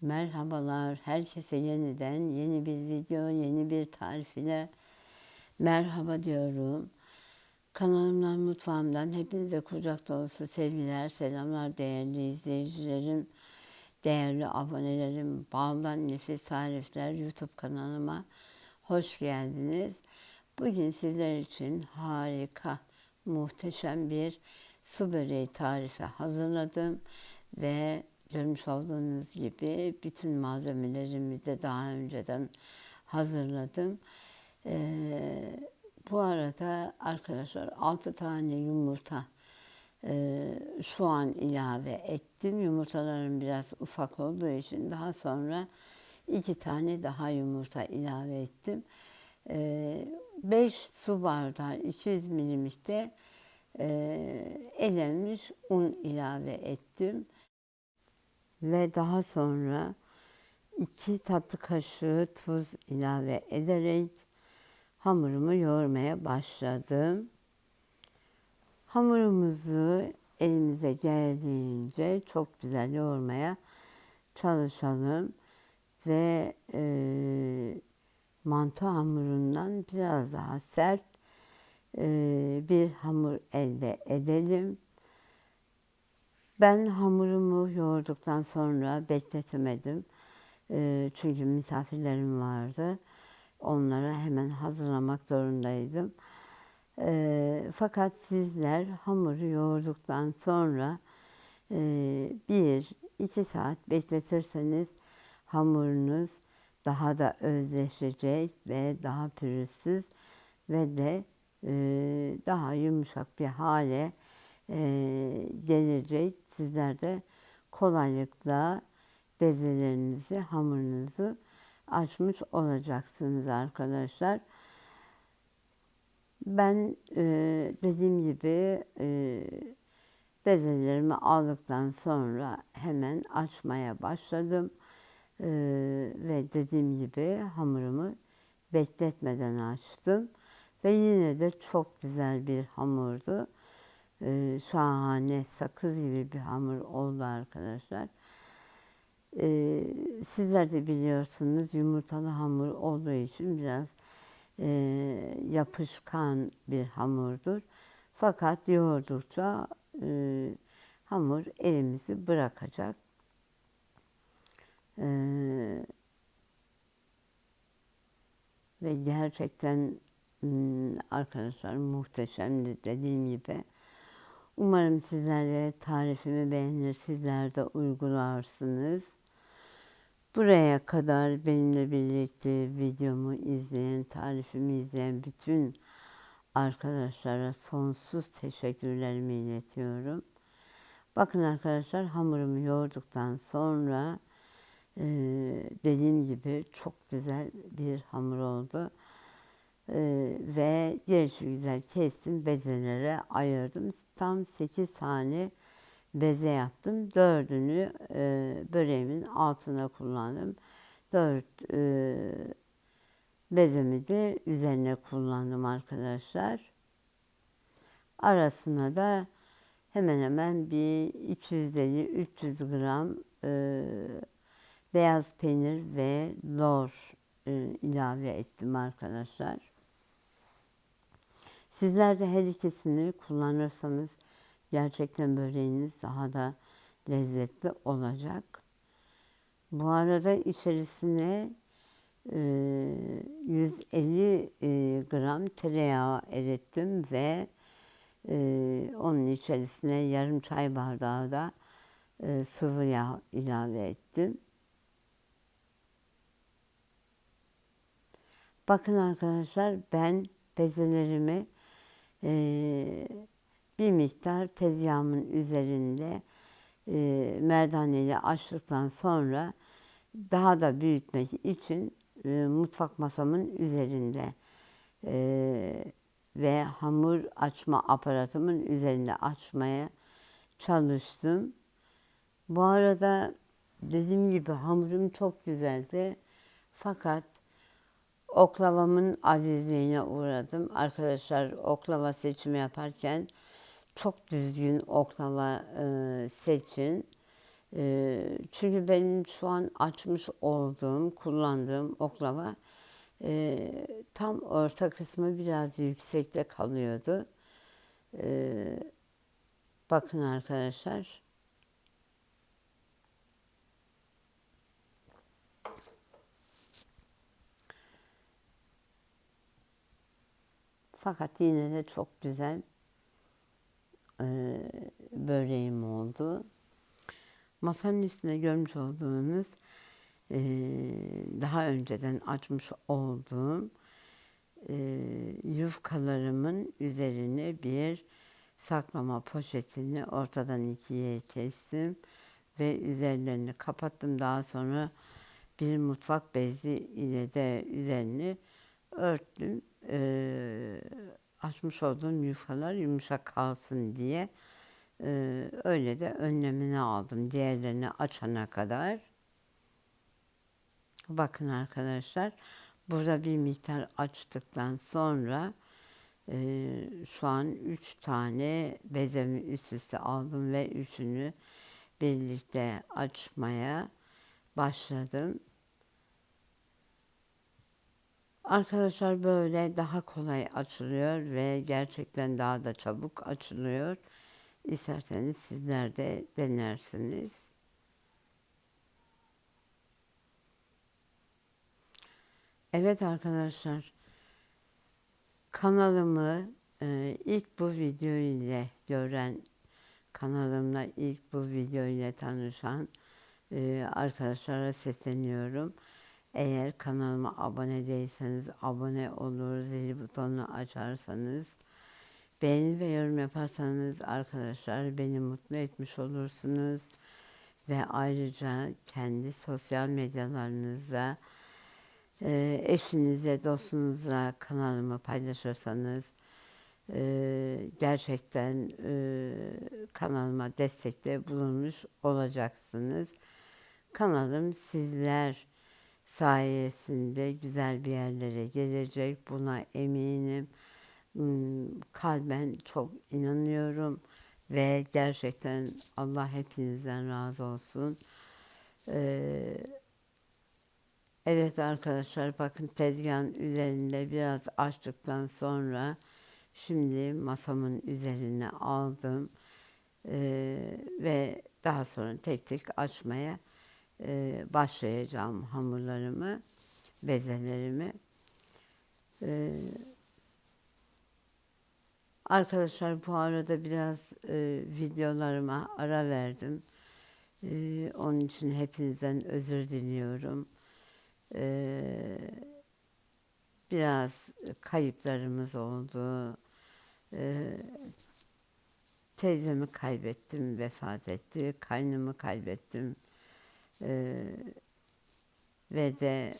Merhabalar, herkese yeniden yeni bir video, yeni bir tarif ile merhaba diyorum. Kanalımdan, mutfağımdan hepinize kucak dolusu sevgiler, selamlar değerli izleyicilerim, değerli abonelerim, Baldan Nefis Tarifler YouTube kanalıma hoş geldiniz. Bugün sizler için harika, muhteşem bir su böreği tarifi hazırladım ve görmüş olduğunuz gibi bütün malzemelerimi de daha önceden hazırladım. Ee, bu arada arkadaşlar 6 tane yumurta e, şu an ilave ettim. Yumurtalarım biraz ufak olduğu için daha sonra iki tane daha yumurta ilave ettim. 5 e, su bardağı 200 milimlikte e, elenmiş un ilave ettim ve daha sonra iki tatlı kaşığı tuz ilave ederek hamurumu yoğurmaya başladım. Hamurumuzu elimize geldiğince çok güzel yoğurmaya çalışalım ve e, mantı hamurundan biraz daha sert e, bir hamur elde edelim. Ben hamurumu yoğurduktan sonra bekletemedim. E, çünkü misafirlerim vardı. Onlara hemen hazırlamak zorundaydım. E, fakat sizler hamuru yoğurduktan sonra e, bir, iki saat bekletirseniz hamurunuz daha da özleşecek ve daha pürüzsüz ve de e, daha yumuşak bir hale e, gelecek. Sizler de kolaylıkla bezelerinizi, hamurunuzu açmış olacaksınız arkadaşlar. Ben e, dediğim gibi e, bezelerimi aldıktan sonra hemen açmaya başladım. E, ve dediğim gibi hamurumu bekletmeden açtım. Ve yine de çok güzel bir hamurdu. Ee, şahane sakız gibi bir hamur oldu arkadaşlar. Ee, sizler de biliyorsunuz yumurtalı hamur olduğu için biraz e, yapışkan bir hamurdur. Fakat yoğurdukça e, hamur elimizi bırakacak. Ee, ve gerçekten hmm, arkadaşlar muhteşemdi dediğim gibi. Umarım sizler tarifimi beğenir, sizler de uygularsınız. Buraya kadar benimle birlikte videomu izleyen, tarifimi izleyen bütün arkadaşlara sonsuz teşekkürlerimi iletiyorum. Bakın arkadaşlar hamurumu yoğurduktan sonra e, dediğim gibi çok güzel bir hamur oldu. Ee, ve gelişi güzel kestim bezelere ayırdım. Tam 8 tane beze yaptım. Dördünü e, böreğimin altına kullandım. Dört e, bezemi de üzerine kullandım arkadaşlar. Arasına da hemen hemen bir 250-300 gram e, beyaz peynir ve lor ilave ettim arkadaşlar. Sizler de her ikisini kullanırsanız gerçekten böreğiniz daha da lezzetli olacak. Bu arada içerisine 150 e, e, gram tereyağı erittim ve e, onun içerisine yarım çay bardağı da sıvı yağ ilave ettim. Bakın arkadaşlar ben bezelerimi e, bir miktar tezgahımın üzerinde e, merdaneyle açtıktan sonra daha da büyütmek için e, mutfak masamın üzerinde e, ve hamur açma aparatımın üzerinde açmaya çalıştım. Bu arada dediğim gibi hamurum çok güzeldi. Fakat oklavamın azizliğine uğradım. Arkadaşlar oklava seçimi yaparken çok düzgün oklava e, seçin. E, çünkü benim şu an açmış olduğum, kullandığım oklava e, tam orta kısmı biraz yüksekte kalıyordu. E, bakın arkadaşlar. Fakat yine de çok güzel e, böreğim oldu. Masanın üstünde görmüş olduğunuz e, daha önceden açmış olduğum e, yufkalarımın üzerine bir saklama poşetini ortadan ikiye kestim ve üzerlerini kapattım. Daha sonra bir mutfak bezi ile de üzerini örttüm. Ee, açmış olduğum yufkalar yumuşak kalsın diye. Ee, öyle de önlemini aldım diğerlerini açana kadar. Bakın arkadaşlar burada bir miktar açtıktan sonra e, şu an üç tane bezemi üst üste aldım ve üçünü birlikte açmaya başladım. Arkadaşlar böyle daha kolay açılıyor ve gerçekten daha da çabuk açılıyor. İsterseniz sizler de denersiniz. Evet arkadaşlar kanalımı e, ilk bu video ile gören kanalımla ilk bu video ile tanışan e, arkadaşlara sesleniyorum. Eğer kanalıma abone değilseniz abone olur, zil butonunu açarsanız, beğeni ve yorum yaparsanız arkadaşlar beni mutlu etmiş olursunuz. Ve ayrıca kendi sosyal medyalarınızda e, eşinize, dostunuza kanalımı paylaşırsanız e, gerçekten e, kanalıma destekte bulunmuş olacaksınız. Kanalım sizler sayesinde güzel bir yerlere gelecek. Buna eminim. Hmm, kalben çok inanıyorum ve gerçekten Allah hepinizden razı olsun. Ee, evet arkadaşlar bakın tezgahın üzerinde biraz açtıktan sonra şimdi masamın üzerine aldım ee, ve daha sonra tek tek açmaya e, başlayacağım hamurlarımı, bezelerimi. E, arkadaşlar bu arada biraz e, videolarıma ara verdim. E, onun için hepinizden özür diliyorum. Biraz kayıplarımız oldu. Teyzemi kaybettim, vefat etti. Kaynımı kaybettim. Ee, ve de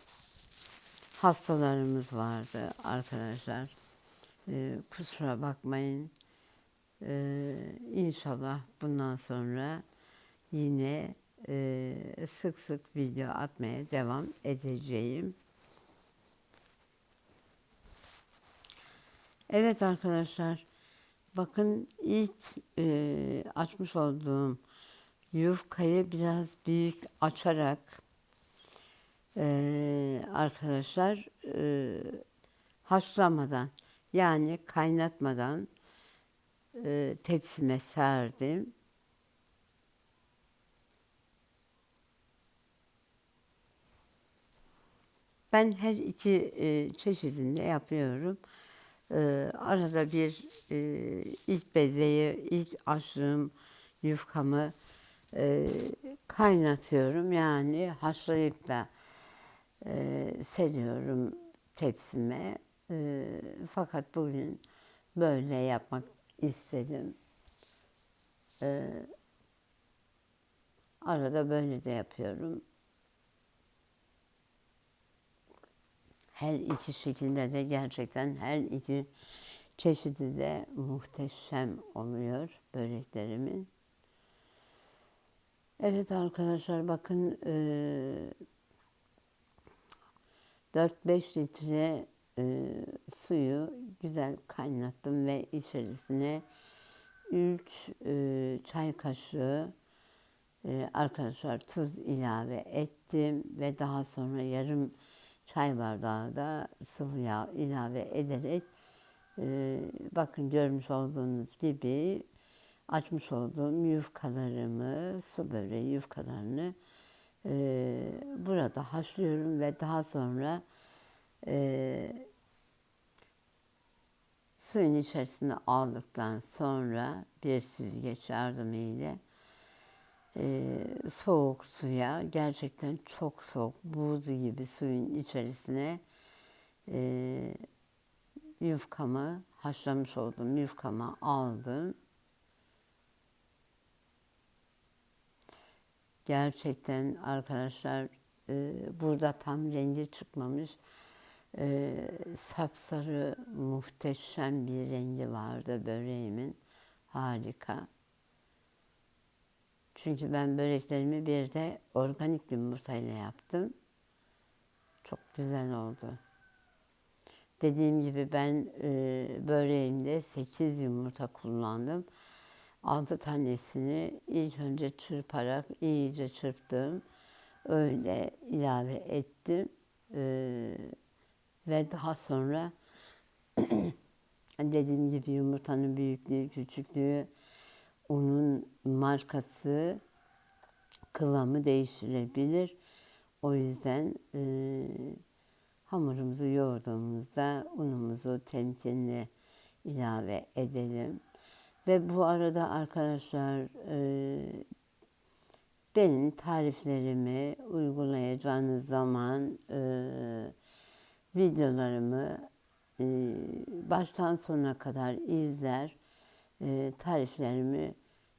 hastalarımız vardı arkadaşlar. Ee, kusura bakmayın. Ee, inşallah bundan sonra yine e, sık sık video atmaya devam edeceğim. Evet arkadaşlar, bakın ilk e, açmış olduğum yufkayı biraz büyük açarak e, arkadaşlar e, haşlamadan yani kaynatmadan e, tepsime serdim. Ben her iki e, çeşidinde yapıyorum. E, arada bir e, ilk bezeyi, ilk açtığım yufkamı e, kaynatıyorum. Yani haşlayıp da e, seriyorum tepsime. E, fakat bugün böyle yapmak istedim. E, arada böyle de yapıyorum. Her iki şekilde de gerçekten her iki çeşidi de muhteşem oluyor böreklerimin. Evet arkadaşlar bakın e, 4-5 litre suyu güzel kaynattım ve içerisine 3 e, çay kaşığı arkadaşlar tuz ilave ettim ve daha sonra yarım çay bardağı da sıvı yağ ilave ederek bakın görmüş olduğunuz gibi açmış olduğum yufkalarımı, su böreği yufkalarını e, burada haşlıyorum ve daha sonra e, suyun içerisine aldıktan sonra bir süzgeç yardımıyla e, soğuk suya gerçekten çok soğuk buz gibi suyun içerisine e, yufkamı haşlamış olduğum yufkamı aldım. Gerçekten arkadaşlar e, burada tam rengi çıkmamış. E, sapsarı muhteşem bir rengi vardı böreğimin. Harika. Çünkü ben böreklerimi bir de organik yumurtayla yaptım. Çok güzel oldu. Dediğim gibi ben e, böreğimde 8 yumurta kullandım. 6 tanesini ilk önce çırparak iyice çırptım. Öyle ilave ettim. E, ve daha sonra dediğim gibi yumurtanın büyüklüğü, küçüklüğü, unun markası, kıvamı değiştirebilir. O yüzden e, hamurumuzu yoğurduğumuzda unumuzu temkinli ilave edelim. Ve bu arada arkadaşlar e, benim tariflerimi uygulayacağınız zaman e, videolarımı e, baştan sona kadar izler, e, tariflerimi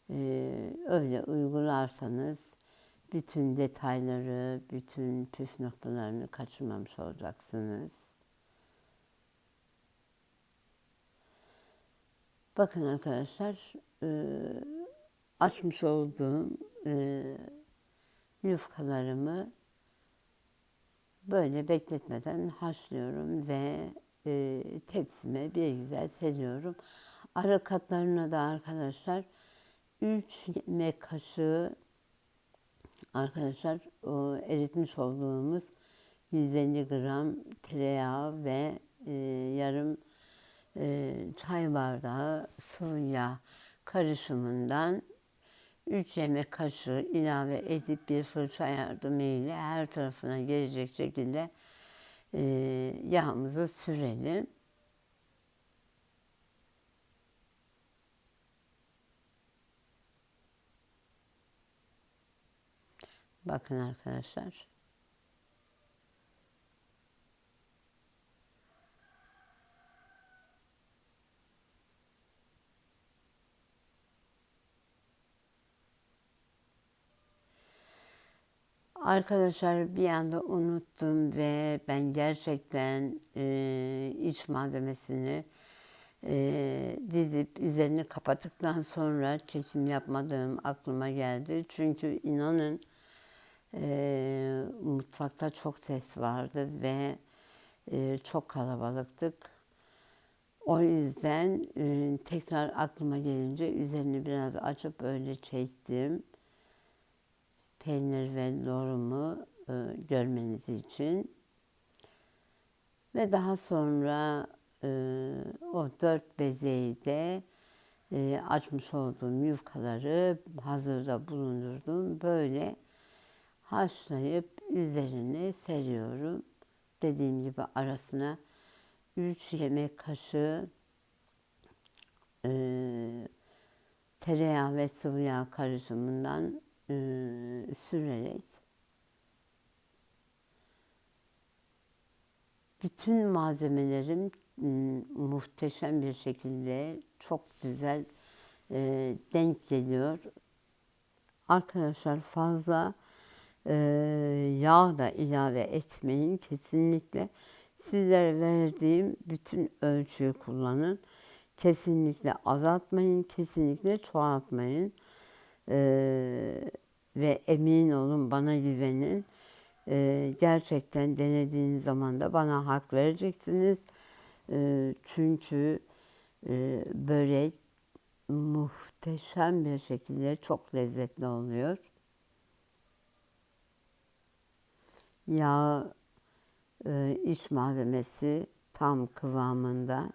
e, öyle uygularsanız bütün detayları, bütün püf noktalarını kaçırmamış olacaksınız. Bakın arkadaşlar, e, açmış olduğum e, yufkalarımı böyle bekletmeden haşlıyorum ve e, tepsime bir güzel seriyorum. Ara katlarına da arkadaşlar 3 yemek kaşığı arkadaşlar o eritmiş olduğumuz 150 gram tereyağı ve e, yarım e, çay bardağı sıvı yağ karışımından 3 yemek kaşığı ilave edip bir fırça yardımıyla her tarafına gelecek şekilde e, yağımızı sürelim. Bakın arkadaşlar. Arkadaşlar bir anda unuttum ve ben gerçekten e, iç malzemesini e, dizip üzerini kapattıktan sonra çekim yapmadığım aklıma geldi. Çünkü inanın e, mutfakta çok ses vardı ve e, çok kalabalıktık. O yüzden e, tekrar aklıma gelince üzerini biraz açıp öyle çektim. Peynir ve lorumu e, görmeniz için. Ve daha sonra e, o dört bezeyi de e, açmış olduğum yufkaları hazırda bulundurdum. Böyle haşlayıp üzerine seriyorum. Dediğim gibi arasına 3 yemek kaşığı e, tereyağı ve sıvı yağ karışımından e, sürerek bütün malzemelerim muhteşem bir şekilde çok güzel e, denk geliyor. Arkadaşlar fazla e, yağ da ilave etmeyin. Kesinlikle sizlere verdiğim bütün ölçüyü kullanın. Kesinlikle azaltmayın, kesinlikle çoğaltmayın. Ee, ve emin olun bana güvenin. Ee, gerçekten denediğiniz zaman da bana hak vereceksiniz. Ee, çünkü e, börek muhteşem bir şekilde çok lezzetli oluyor. Yağ, e, iç malzemesi tam kıvamında.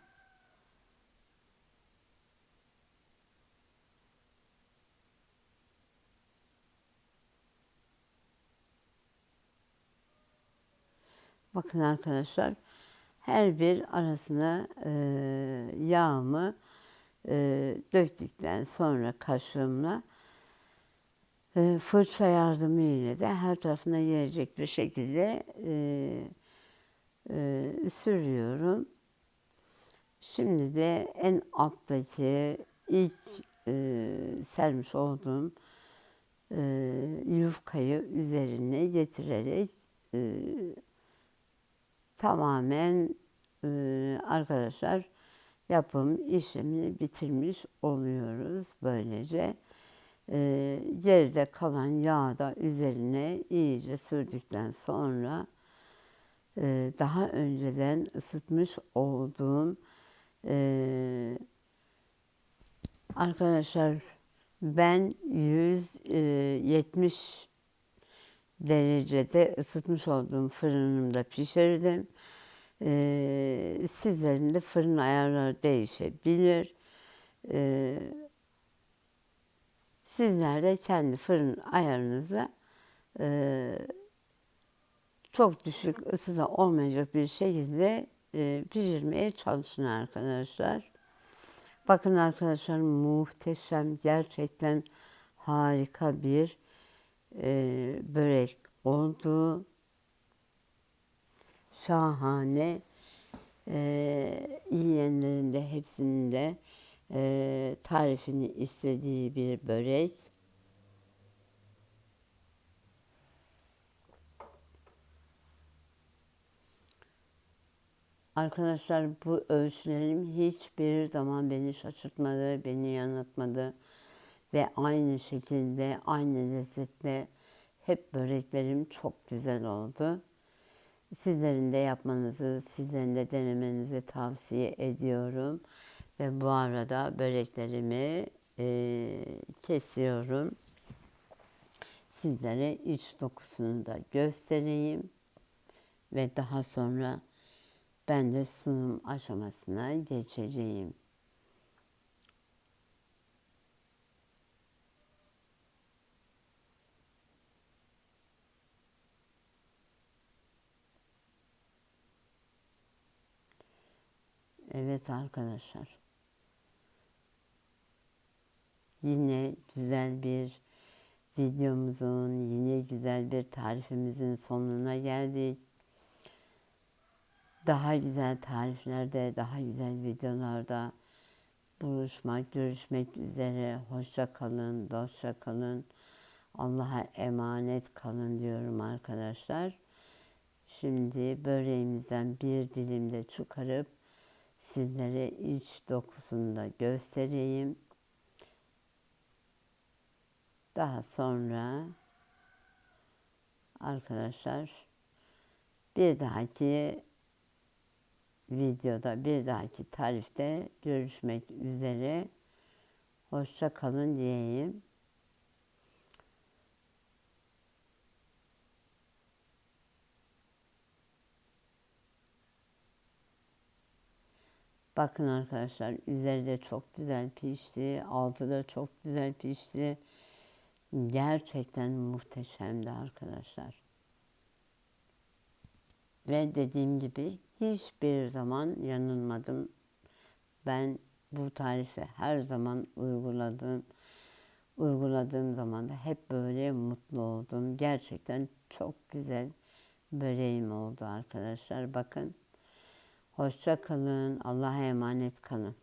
Bakın arkadaşlar her bir arasına e, yağımı e, döktükten sonra kaşığımla e, fırça yardımıyla da her tarafına gelecek bir şekilde e, e, sürüyorum. Şimdi de en alttaki ilk e, sermiş olduğum e, yufkayı üzerine getirerek e, tamamen e, arkadaşlar yapım işlemini bitirmiş oluyoruz böylece. E, geride kalan yağı da üzerine iyice sürdükten sonra e, daha önceden ısıtmış olduğum arkadaşlar ben 170 derecede ısıtmış olduğum fırınımda pişirdim. Ee, sizlerin de fırın ayarları değişebilir. Ee, sizler de kendi fırın ayarınıza e, çok düşük ısıda olmayacak bir şekilde e, pişirmeye çalışın arkadaşlar. Bakın arkadaşlar muhteşem gerçekten harika bir e, börek oldu. Şahane. E, yiyenlerin de hepsinin de e, tarifini istediği bir börek. Arkadaşlar bu ölçülerim hiçbir zaman beni şaşırtmadı, beni yanıltmadı ve aynı şekilde aynı lezzetle hep böreklerim çok güzel oldu. Sizlerin de yapmanızı, sizlerin de denemenizi tavsiye ediyorum. Ve bu arada böreklerimi e, kesiyorum. Sizlere iç dokusunu da göstereyim. Ve daha sonra ben de sunum aşamasına geçeceğim. Evet arkadaşlar. Yine güzel bir videomuzun, yine güzel bir tarifimizin sonuna geldik. Daha güzel tariflerde, daha güzel videolarda buluşmak, görüşmek üzere. Hoşça kalın, dostça kalın. Allah'a emanet kalın diyorum arkadaşlar. Şimdi böreğimizden bir dilim de çıkarıp sizlere iç dokusunu da göstereyim. Daha sonra arkadaşlar bir dahaki videoda bir dahaki tarifte görüşmek üzere. Hoşça kalın diyeyim. Bakın arkadaşlar üzeri de çok güzel pişti. Altı da çok güzel pişti. Gerçekten muhteşemdi arkadaşlar. Ve dediğim gibi hiçbir zaman yanılmadım. Ben bu tarifi her zaman uyguladım. Uyguladığım zaman da hep böyle mutlu oldum. Gerçekten çok güzel böreğim oldu arkadaşlar. Bakın. Hoşça kalın. Allah'a emanet kalın.